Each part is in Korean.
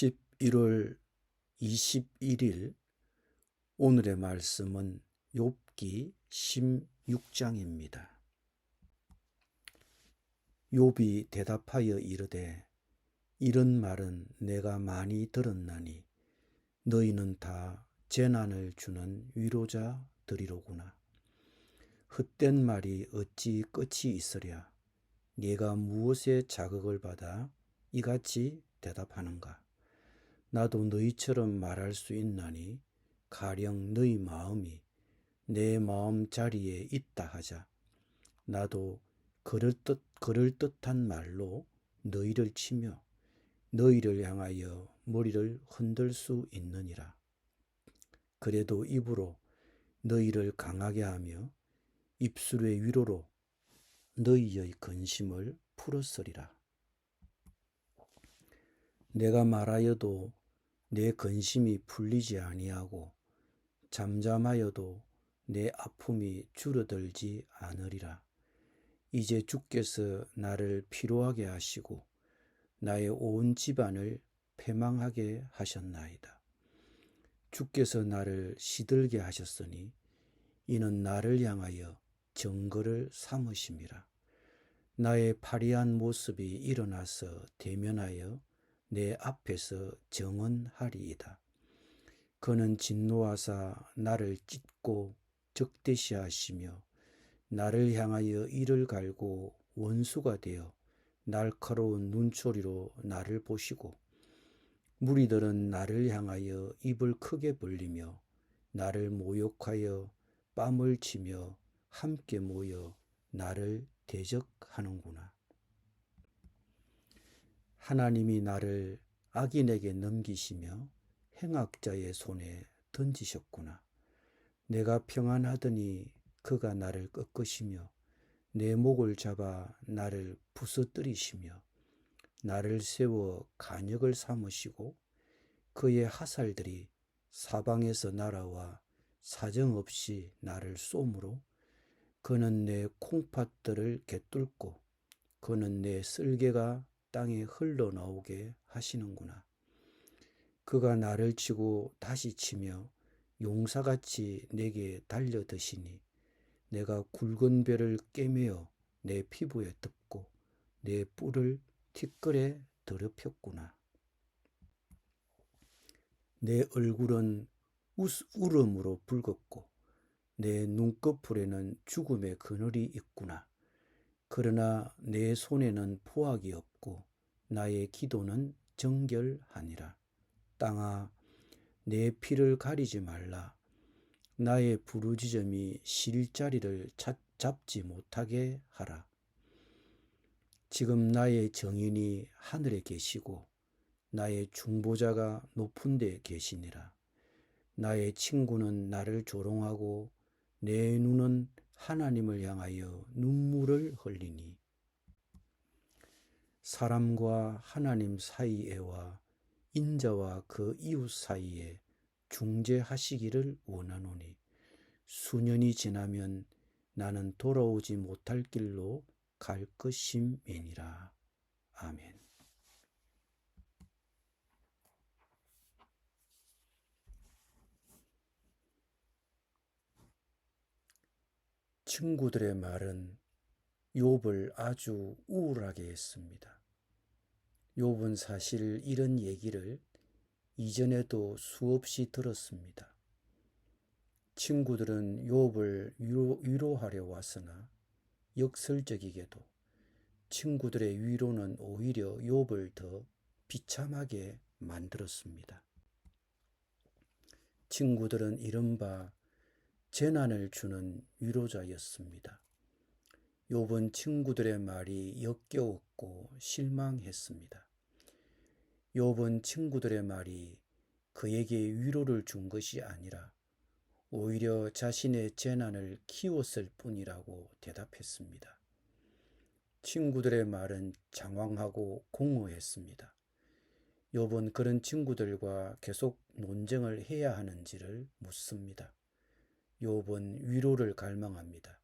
11월 21일 오늘의 말씀은 욥기 16장입니다. 욥이 대답하여 이르되 이런 말은 내가 많이 들었나니 너희는 다 재난을 주는 위로자들이로구나. 헛된 말이 어찌 끝이 있으랴. 네가 무엇에 자극을 받아 이같이 대답하는가? 나도 너희처럼 말할 수 있나니 가령 너희 마음이 내 마음 자리에 있다 하자. 나도 그럴듯 그럴듯한 말로 너희를 치며 너희를 향하여 머리를 흔들 수 있느니라. 그래도 입으로 너희를 강하게 하며 입술의 위로로 너희의 근심을 풀었으리라. 내가 말하여도 내 근심이 풀리지 아니하고 잠잠하여도 내 아픔이 줄어들지 않으리라. 이제 주께서 나를 피로하게 하시고 나의 온 집안을 패망하게 하셨나이다. 주께서 나를 시들게 하셨으니 이는 나를 향하여 정거를 삼으심이라. 나의 파리한 모습이 일어나서 대면하여 내 앞에서 정언하리이다. 그는 진노하사 나를 찢고 적대시하시며 나를 향하여 이를 갈고 원수가 되어 날카로운 눈초리로 나를 보시고 무리들은 나를 향하여 입을 크게 벌리며 나를 모욕하여 뺨을 치며 함께 모여 나를 대적하는구나. 하나님이 나를 악인에게 넘기시며 행악자의 손에 던지셨구나. 내가 평안하더니 그가 나를 꺾으시며 내 목을 잡아 나를 부서뜨리시며 나를 세워 간역을 삼으시고 그의 하살들이 사방에서 날아와 사정없이 나를 쏘므로 그는 내 콩팥들을 개뚫고 그는 내 쓸개가 땅에 흘러나오게 하시는구나. 그가 나를 치고 다시 치며 용사같이 내게 달려드시니 내가 굵은 배를 깨매어 내 피부에 덮고 내 뿔을 티끌에 더럽혔구나. 내 얼굴은 울음으로 붉었고 내 눈꺼풀에는 죽음의 그늘이 있구나. 그러나 내 손에는 포악이 없고 나의 기도는 정결하니라. 땅아, 내 피를 가리지 말라. 나의 부르짖음이 실자리를 잡지 못하게 하라. 지금 나의 정인이 하늘에 계시고 나의 중보자가 높은 데 계시니라. 나의 친구는 나를 조롱하고 내 눈은 하나님을 향하여 눈물을 흘리니 사람과 하나님 사이에와 인자와 그 이웃 사이에 중재하시기를 원하노니 수년이 지나면 나는 돌아오지 못할 길로 갈 것임이니라. 아멘. 친구들의 말은 욥을 아주 우울하게 했습니다. 욥은 사실 이런 얘기를 이전에도 수없이 들었습니다. 친구들은 욥을 위로, 하려 왔으나 역설적이게도 친구들의 위로는 오히려 욥을 더 비참하게 만들었습니다. 친구들은 이른바 재난을 주는 위로자였습니다. 욥은 친구들의 말이 역겨웠고 실망했습니다. 욥은 친구들의 말이 그에게 위로를 준 것이 아니라 오히려 자신의 재난을 키웠을 뿐이라고 대답했습니다. 친구들의 말은 장황하고 공허했습니다. 욥은 그런 친구들과 계속 논쟁을 해야 하는지를 묻습니다. 욥은 위로를 갈망합니다.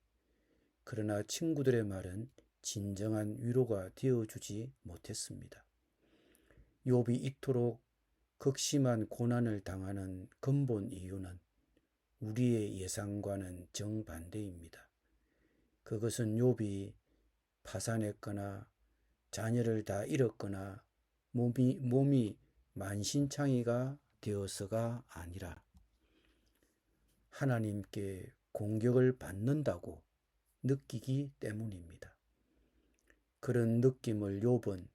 그러나 친구들의 말은 진정한 위로가 되어주지 못했습니다. 욥이 이토록 극심한 고난을 당하는 근본 이유는 우리의 예상과는 정반대입니다. 그것은 욥이 파산했거나 자녀를 다 잃었거나 몸이, 몸이 만신창이가 되어서가 아니라 하나님께 공격을 받는다고 느끼기 때문입니다. 그런 느낌을 욥은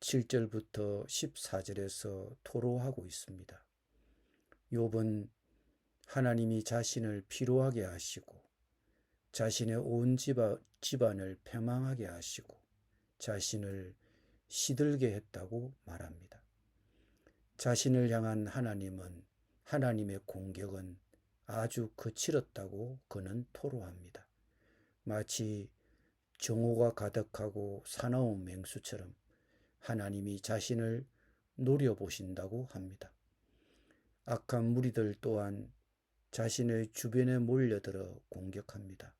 7절부터 14절에서 토로하고 있습니다. 욥은 하나님이 자신을 피로하게 하시고 자신의 온 집안을 패망하게 하시고 자신을 시들게 했다고 말합니다. 자신을 향한 하나님은 하나님의 공격은 아주 거칠었다고 그는 토로합니다. 마치 정오가 가득하고 사나운 맹수처럼 하나님이 자신을 노려보신다고 합니다. 악한 무리들 또한 자신의 주변에 몰려들어 공격합니다.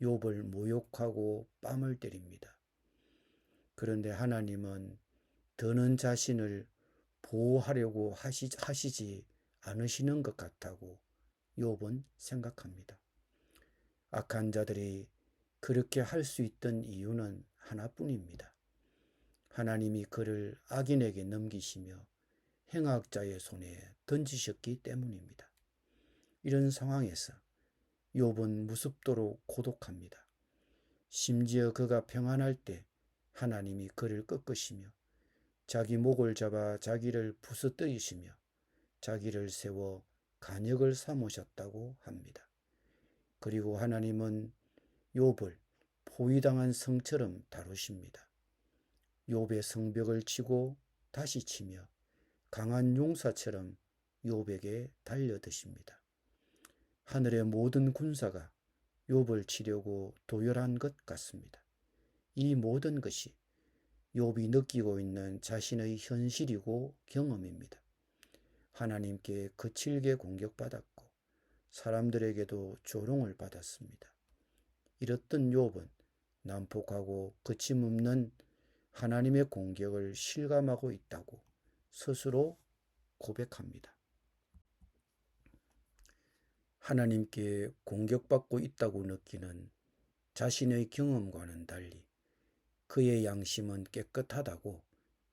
욥을 모욕하고 뺨을 때립니다. 그런데 하나님은 더는 자신을 보호하려고 하시, 하시지 않으시는 것 같다고 욥은 생각합니다. 악한 자들이 그렇게 할 수 있던 이유는 하나뿐입니다. 하나님이 그를 악인에게 넘기시며 행악자의 손에 던지셨기 때문입니다. 이런 상황에서 욥은 무섭도록 고독합니다. 심지어 그가 평안할 때 하나님이 그를 꺾으시며 자기 목을 잡아 자기를 부서뜨리시며 자기를 세워 간역을 삼으셨다고 합니다. 그리고 하나님은 욥을 포위당한 성처럼 다루십니다. 욥의 성벽을 치고 다시 치며 강한 용사처럼 욥에게 달려드십니다. 하늘의 모든 군사가 욥을 치려고 도열한 것 같습니다. 이 모든 것이 욥이 느끼고 있는 자신의 현실이고 경험입니다. 하나님께 거칠게 공격받았고 사람들에게도 조롱을 받았습니다. 이렇던 욥은 난폭하고 거침없는 하나님의 공격을 실감하고 있다고 스스로 고백합니다. 하나님께 공격받고 있다고 느끼는 자신의 경험과는 달리 그의 양심은 깨끗하다고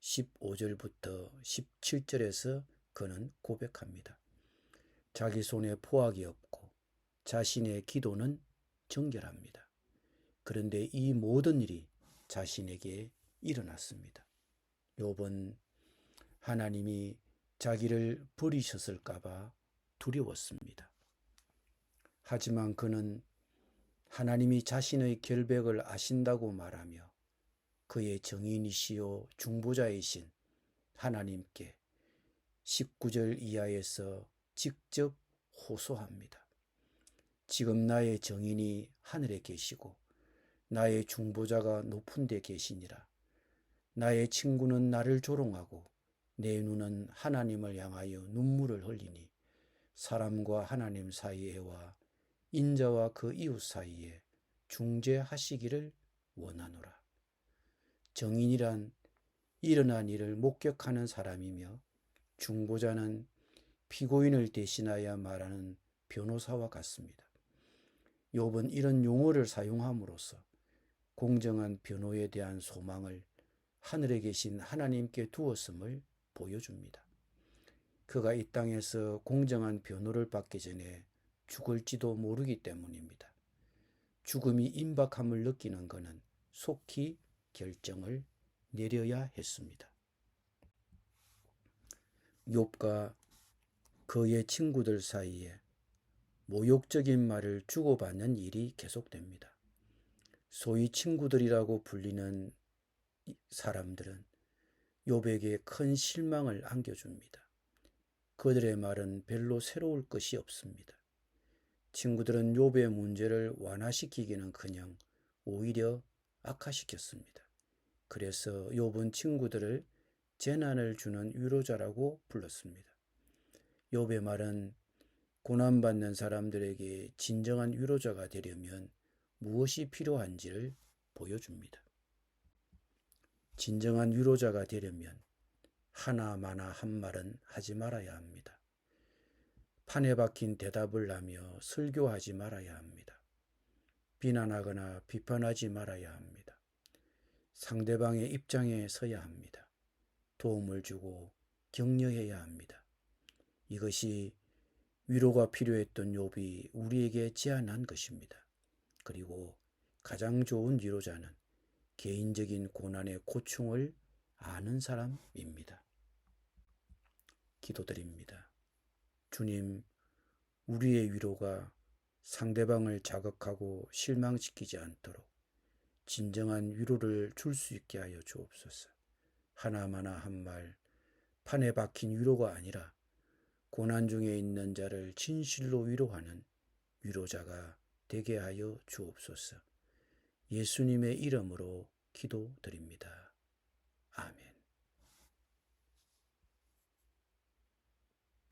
15절부터 17절에서 그는 고백합니다. 자기 손에 포악이 없고 자신의 기도는 정결합니다. 그런데 이 모든 일이 자신에게 일어났습니다. 욥은 하나님이 자기를 버리셨을까봐 두려웠습니다. 하지만 그는 하나님이 자신의 결백을 아신다고 말하며 그의 정인이시요 중보자이신 하나님께 19절 이하에서 직접 호소합니다. 지금 나의 정인이 하늘에 계시고 나의 중보자가 높은 데 계시니라. 나의 친구는 나를 조롱하고 내 눈은 하나님을 향하여 눈물을 흘리니 사람과 하나님 사이에와 인자와 그 이웃 사이에 중재하시기를 원하노라. 정인이란 일어난 일을 목격하는 사람이며 중보자는 피고인을 대신하여 말하는 변호사와 같습니다. 욥은 이런 용어를 사용함으로써 공정한 변호에 대한 소망을 하늘에 계신 하나님께 두었음을 보여줍니다. 그가 이 땅에서 공정한 변호를 받기 전에 죽을지도 모르기 때문입니다. 죽음이 임박함을 느끼는 그는 속히 결정을 내려야 했습니다. 욥과 그의 친구들 사이에 모욕적인 말을 주고받는 일이 계속됩니다. 소위 친구들이라고 불리는 사람들은 욥에게 큰 실망을 안겨줍니다. 그들의 말은 별로 새로울 것이 없습니다. 친구들은 욥의 문제를 완화시키기는커녕 오히려 악화시켰습니다. 그래서 욥은 친구들을 재난을 주는 위로자라고 불렀습니다. 욥의 말은 고난받는 사람들에게 진정한 위로자가 되려면 무엇이 필요한지를 보여줍니다. 진정한 위로자가 되려면 하나마나 한 말은 하지 말아야 합니다. 판에 박힌 대답을 하며 설교하지 말아야 합니다. 비난하거나 비판하지 말아야 합니다. 상대방의 입장에 서야 합니다. 도움을 주고 격려해야 합니다. 이것이 위로가 필요했던 욥이 우리에게 제안한 것입니다. 그리고 가장 좋은 위로자는 개인적인 고난의 고충을 아는 사람입니다. 기도드립니다. 주님, 우리의 위로가 상대방을 자극하고 실망시키지 않도록 진정한 위로를 줄 수 있게 하여 주옵소서. 하나마나 한 말, 판에 박힌 위로가 아니라 고난 중에 있는 자를 진실로 위로하는 위로자가 되게 하여 주옵소서. 예수님의 이름으로 기도드립니다. 아멘.